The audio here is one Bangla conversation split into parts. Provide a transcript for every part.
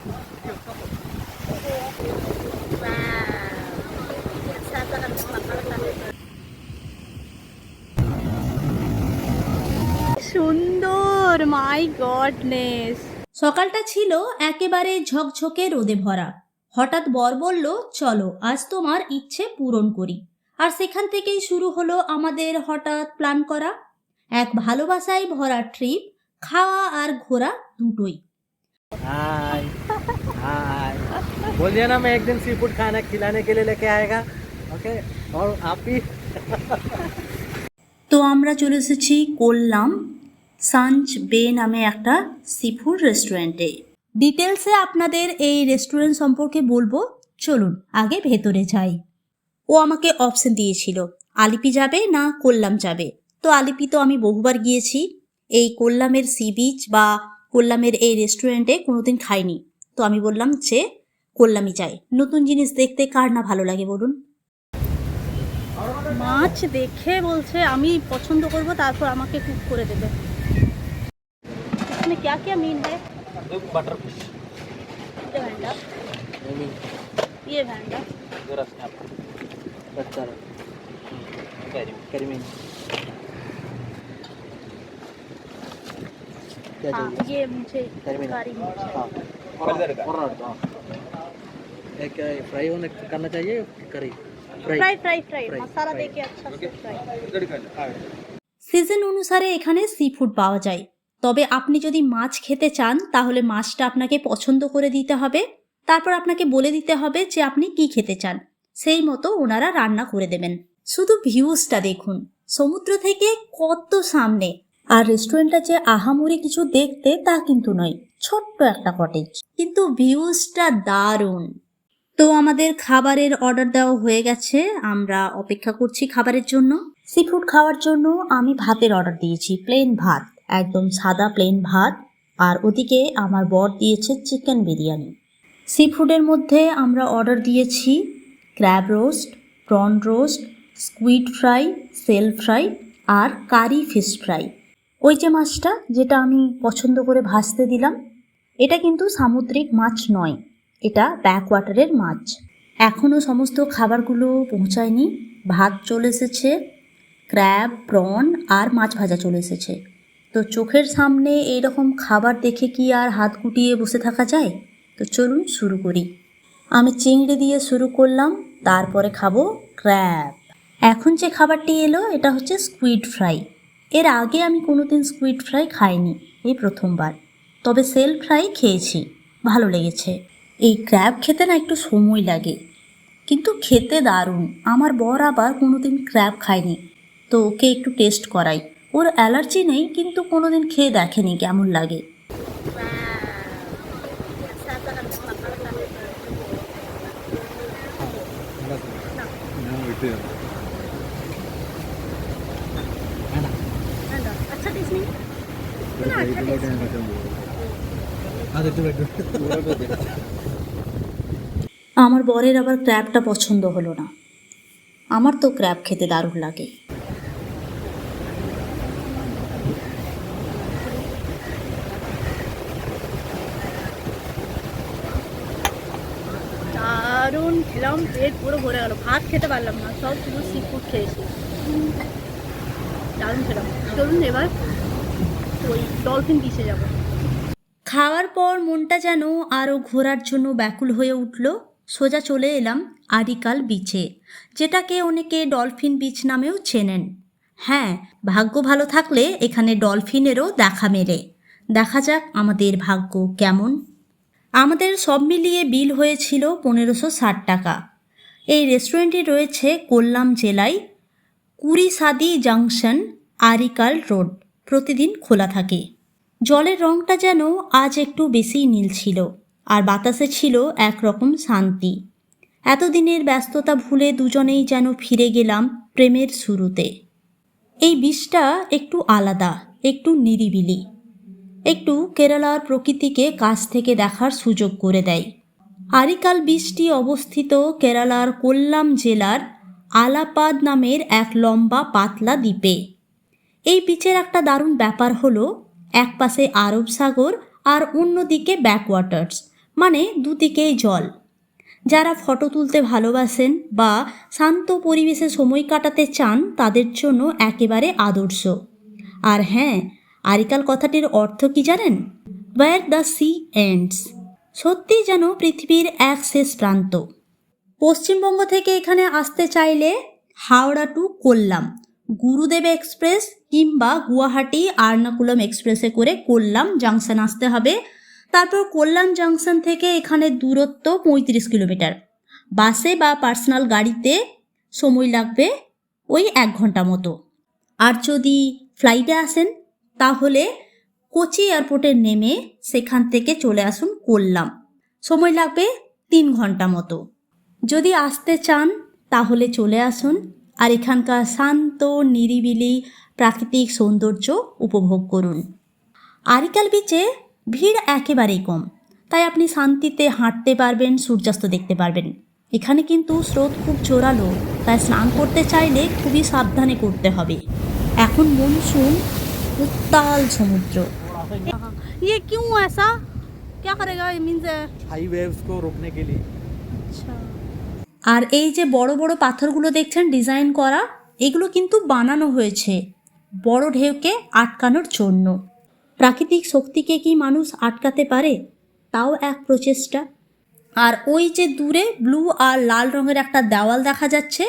সুন্দর মাই গডনেস সকালটা ছিল একেবারে ঝকঝকে রোদে ভরা। হঠাৎ বর বলল চলো আজ তোমার ইচ্ছে পূরণ করি। আর সেখান থেকেই শুরু হলো আমাদের হঠাৎ প্ল্যান করা। এক ভালোবাসায় ভরা ট্রিপ খাওয়া আর ঘোরা দুটোই। হাই बोल दिया ना मैं एक दिन सी फूड खाना खिलाने के लिए लेके आएगा ओके और आप भी তো আমরা চলে এসেছি করলাম সাঞ্চ বে নামে একটা সিফুড রেস্টুরেন্টে ডিটেলসে আপনাদের এই রেস্টুরেন্ট সম্পর্কে বলবো চলুন আগে ভেতরে যাই ও আমাকে অপশন দিয়েছিল আলিপি যাবে না কোল্লাম যাবে তো আলিপি তো আমি বহুবার গিয়েছি এই কোল্লামের সি বিচ বা কোল্লামের এই রেস্টুরেন্টে কোনোদিন খাইনি তো আমি বললাম যে কোল্লামই যাই নতুন জিনিস দেখতে কার না ভালো লাগে বলুন মাছ দেখে বলছে আমি পছন্দ করব তারপর আমাকে কুক করে দেবে इसमें क्या क्या मीन है बटर फिश ये भैंडा ये भैंडा करीमीन क्या हाँ चाहिए ये मुझे करीमीन कारी मिर्च हाँ और हाँ एक फ्राई होने करना चाहिए curry fry fry fry Fry, masala fry. दे के अच्छा से फ्राई সিজন অনুসারে এখানে সি ফুড পাওয়া যায় তবে আপনি যদি মাছ খেতে চান তাহলে মাছটা আপনাকে পছন্দ করে দিতে হবে তারপর আপনাকে বলে দিতে হবে যে আপনি কি খেতে চান সেই মতো ওনারা রান্না করে দেবেন শুধু ভিউজটা দেখুন সমুদ্র থেকে কত সামনে আর রেস্টুরেন্টটা যে আহামরি কিছু দেখতে তা কিন্তু নয় ছোট্ট একটা কটেজ কিন্তু ভিউজটা দারুণ তো আমাদের খাবারের অর্ডার দেওয়া হয়ে গেছে। আমরা অপেক্ষা করছি খাবারের জন্য। সি ফুড খাওয়ার জন্য আমি ভাতের অর্ডার দিয়েছি প্লেন ভাত, একদম সাদা প্লেন ভাত। আর ওদিকে আমার বর দিয়েছে চিকেন বিরিয়ানি। সি ফুডের মধ্যে আমরা অর্ডার দিয়েছি crab roast prawn roast squid fry shell fry আর কারি ফিশ ফ্রাই ওই যে মাছটা, যেটা আমি পছন্দ করে ভাজতে দিলাম, এটা কিন্তু সামুদ্রিক মাছ নয়। এটা ব্যাকওয়াটারের মাছ। এখনও সমস্ত খাবারগুলো পৌঁছায়নি। ভাত চলে এসেছে, ক্র্যাব, প্রন আর মাছ ভাজা চলে এসেছে। তো চোখের সামনে এইরকম খাবার দেখে কি আর হাত গুটিয়ে বসে থাকা যায়? তো চলুন শুরু করি। আমি চিংড়ি দিয়ে শুরু করলাম, তারপরে খাব ক্র্যাব। এখন যে খাবারটি এলো, এটা হচ্ছে স্কুইড ফ্রাই এর আগে আমি কোনোদিন স্কুইড ফ্রাই খাইনি, এই প্রথমবার। তবে সেল ফ্রাই খেয়েছি, ভালো লেগেছে। এই ক্র্যাব খেতে না একটু সময় লাগে কিন্তু খেতে দারুণ আমার বর আবার কোনোদিন ক্র্যাব খায়নি তো ওকে একটু টেস্ট করাই ওর অ্যালার্জি নেই কিন্তু কোনোদিন খেয়ে দেখেনি কেমন লাগে അതെടുത്ത് আমার বরের আবার ক্র্যাবটা পছন্দ হলো না। আমার তো ক্র্যাব খেতে দারুণ লাগে। দারুণ খেলাম পেট পুরো ভরে গেল। ভাত খেতে পারলাম না সব শুধু সি ফুড খেয়েছি। দারুণ খেলাম। চলুন এবার ওই ডলফিন বিচে যাব। খাওয়ার পর মনটা যেন আরও ঘোরার জন্য ব্যাকুল হয়ে উঠল। সোজা চলে এলাম আরিকাল বিচে যেটাকে অনেকে ডলফিন বিচ নামেও চেনেন। হ্যাঁ ভাগ্য ভালো থাকলে এখানে ডলফিনেরও দেখা মেলে। দেখা যাক আমাদের ভাগ্য কেমন। আমাদের সব মিলিয়ে বিল হয়েছিল পনেরোশো ষাট টাকা। এই রেস্টুরেন্টটি রয়েছে কোল্লাম জেলায় কুড়িসাদি জাংশন আরিকাল রোড প্রতিদিন খোলা থাকে। জলের রংটা যেন আজ একটু বেশিই নীল ছিল। আর বাতাসে ছিল একরকম শান্তি। এতদিনের ব্যস্ততা ভুলে দুজনেই যেন ফিরে গেলাম প্রেমের শুরুতে। এই বিষটা একটু আলাদা, একটু নিরিবিলি। একটু কেরালার প্রকৃতিকে কাছ থেকে দেখার সুযোগ করে দেয়। আরিকাল বীজটি অবস্থিত কেরালার কোল্লাম জেলার আলাপাদ নামের এক লম্বা পাতলা দ্বীপে। এই বিচের একটা দারুণ ব্যাপার হলো এক পাশে আরব সাগর আর অন্যদিকে ব্যাকওয়াটার্স মানে দুদিকেই জল। যারা ফটো তুলতে ভালোবাসেন বা শান্ত পরিবেশে সময় কাটাতে চান, তাদের জন্য একেবারে আদর্শ। আর হ্যাঁ আরিকাল কথাটির অর্থ কি জানেন? ওয়ার দ্য সি এন্ডস সত্যি যেন পৃথিবীর এক শেষ প্রান্ত। পশ্চিমবঙ্গ থেকে এখানে আসতে চাইলে হাওড়া টু কোল্লাম, গুরুদেব এক্সপ্রেস কিংবা গুয়াহাটি আর্নাকুলম এক্সপ্রেসে করে কোল্লাম জাংশন আসতে হবে। তারপর কল্যাণ জাংশন থেকে এখানে দূরত্ব পঁয়ত্রিশ কিলোমিটার। বাসে বা পার্সোনাল গাড়িতে সময় লাগবে ওই এক ঘণ্টা মতো। আর যদি ফ্লাইটে আসেন, তাহলে কোচি এয়ারপোর্টে নেমে সেখান থেকে চলে আসুন কোল্লাম সময় লাগবে তিন ঘণ্টা মতো। যদি আসতে চান, তাহলে চলে আসুন আর এখানকার শান্ত, নিরিবিলি প্রাকৃতিক সৌন্দর্য উপভোগ করুন। আরিকাল বিচে ভিড় একেবারেই কম তাই আপনি শান্তিতে হাঁটতে পারবেন সূর্যাস্ত দেখতে পারবেন এখানে কিন্তু স্রোত খুব জোরালো তাই স্নান করতে চাইলে খুবই সাবধানে করতে হবে এখন মনসুন উত্তাল সমুদ্র ये क्यों ऐसा क्या करेगा मीन्स हाई वेव्स को रोकने के लिए अच्छा আর এই যে বড় বড় পাথরগুলো দেখছেন ডিজাইন করা এগুলো কিন্তু বানানো হয়েছে বড় ঢেউকে আটকানোর জন্য প্রাকৃতিক শক্তিকে কি মানুষ আটকাতে পারে তাও এক প্রচেষ্টা আর ওই যে দূরে ব্লু আর লাল রঙের একটা দেওয়াল দেখা যাচ্ছে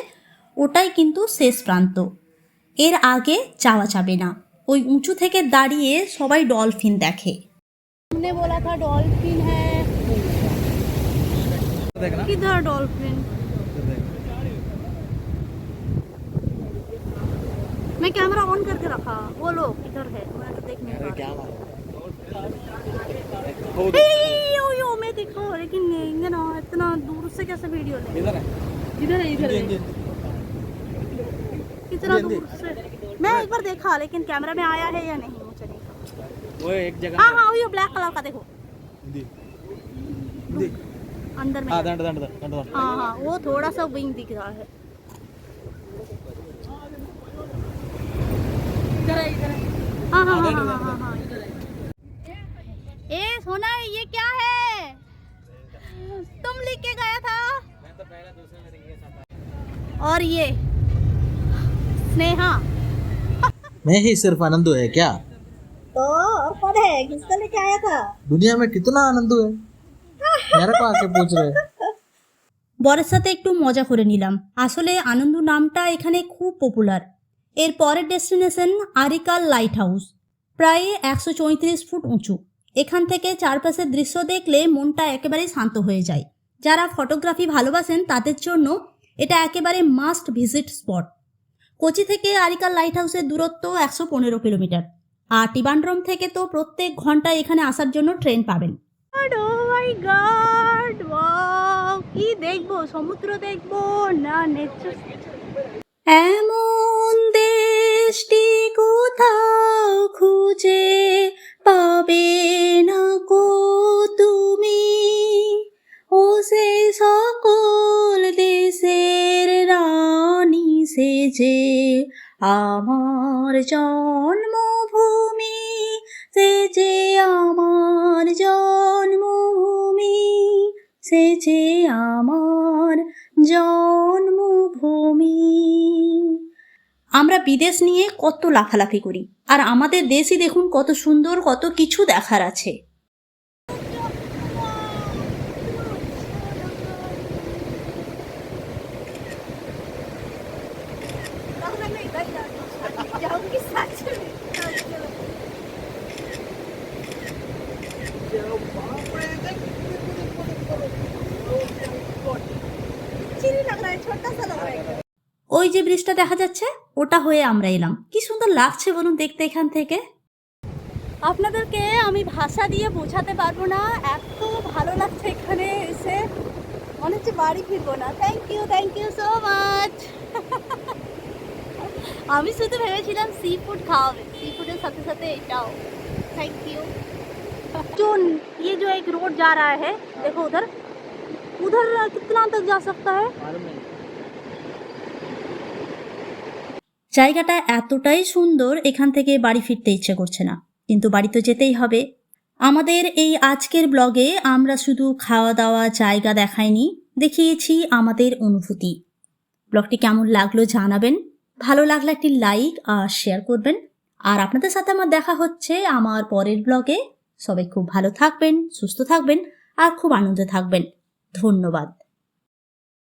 ওটাই কিন্তু শেষ প্রান্ত এর আগে যাওয়া যাবে না ওই উঁচু থেকে দাঁড়িয়ে সবাই ডলফিন দেখে हमने बोला था डॉल्फिन है देखना किधर डॉल्फिन मैं कैमरा ऑन करके रखा वो लो इधर है मैं तो देख नहीं। क्या यो यो मैं देखा लेकिन ये ना इतना दूर से कैसे वीडियो ले? इधर है। इधर है इधर इतना दूर से। मैं एक बार देखा लेकिन कैमरा में आया है या नहीं मुझे नहीं वो एक जगह हाँ हाँ। वो ब्लैक कलर का देखो। अंदर में हाँ दंड दंड दंड हाँ हाँ वो थोड़ा सा विंग दिख रहा है। हाँ हाँ इधर है। ए सोना ये क्या है तुम लिख के गया था और ये स्नेहा मैं ही सिर्फ आनंदू है क्या तो और कौन है किसको लेके आया था दुनिया में कितना आनंदू है मेरे को आके पूछ रहे हैं। বরের সাথে একটু মজা করে নিলাম আসলে আনন্দ নামটা এখানে খুব পপুলার এর পরের ডেস্টিনেশন আরিকাল লাইট হাউস প্রায় একশো চৌত্রিশ ফুট উঁচু। এখান থেকে চারপাশের দৃশ্য দেখলে মনটা একেবারেই শান্ত হয়ে যায়। যারা ফটোগ্রাফি ভালোবাসেন তাদের জন্য এটা একেবারে মাস্ট ভিজিট স্পট কোচি থেকে আরিকাল লাইট হাউসের দূরত্ব একশো পনেরো কিলোমিটার। আর টিবান্ড্রম থেকে তো প্রত্যেক ঘন্টায় এখানে আসার জন্য ট্রেন পাবেন। ওয়াও কি দেখব সমুদ্র দেখব না নেচার এমন দেশটি সেজে আমার জন্মভূমি, সে যে আমার জন্মভূমি, সে যে আমার জন্মভূমি। আমরা বিদেশ নিয়ে কত লাফালাফি করি, আর আমাদের দেশই দেখুন কত সুন্দর, কত কিছু দেখার আছে। যে ব্রিজটা দেখা যাচ্ছে ওটা হয়ে আমরা এলাম কি সুন্দর লাগছে বলুন দেখতে এখান থেকে আপনাদেরকে আমি ভাষা দিয়ে বোঝাতে পারবো না এত ভালো লাগছে এখানে এসে মনে হচ্ছে বাড়ি ফিরবো না thank you thank you so much আমি শুধু ভেবেছিলাম সি ফুড খাওয়াবে সি ফুডের সাথে সাথে এটাও थैंक यू जो ये जो एक रोड जा रहा है देखो उधर उधर कितना तक जा सकता है জায়গাটা এতটাই সুন্দর এখান থেকে বাড়ি ফিরতে ইচ্ছে করছে না। কিন্তু বাড়ি তো যেতেই হবে। আমাদের এই আজকের ব্লগে আমরা শুধু খাওয়া দাওয়া জায়গা দেখাইনি, দেখিয়েছি আমাদের অনুভূতি। ব্লগটি কেমন লাগল জানাবেন, ভালো লাগলে একটি লাইক আর শেয়ার করবেন। আর আপনাদের সাথে আমার দেখা হচ্ছে আমার পরের ব্লগে। সবাই খুব ভালো থাকবেন, সুস্থ থাকবেন আর খুব আনন্দে থাকবেন। ধন্যবাদ।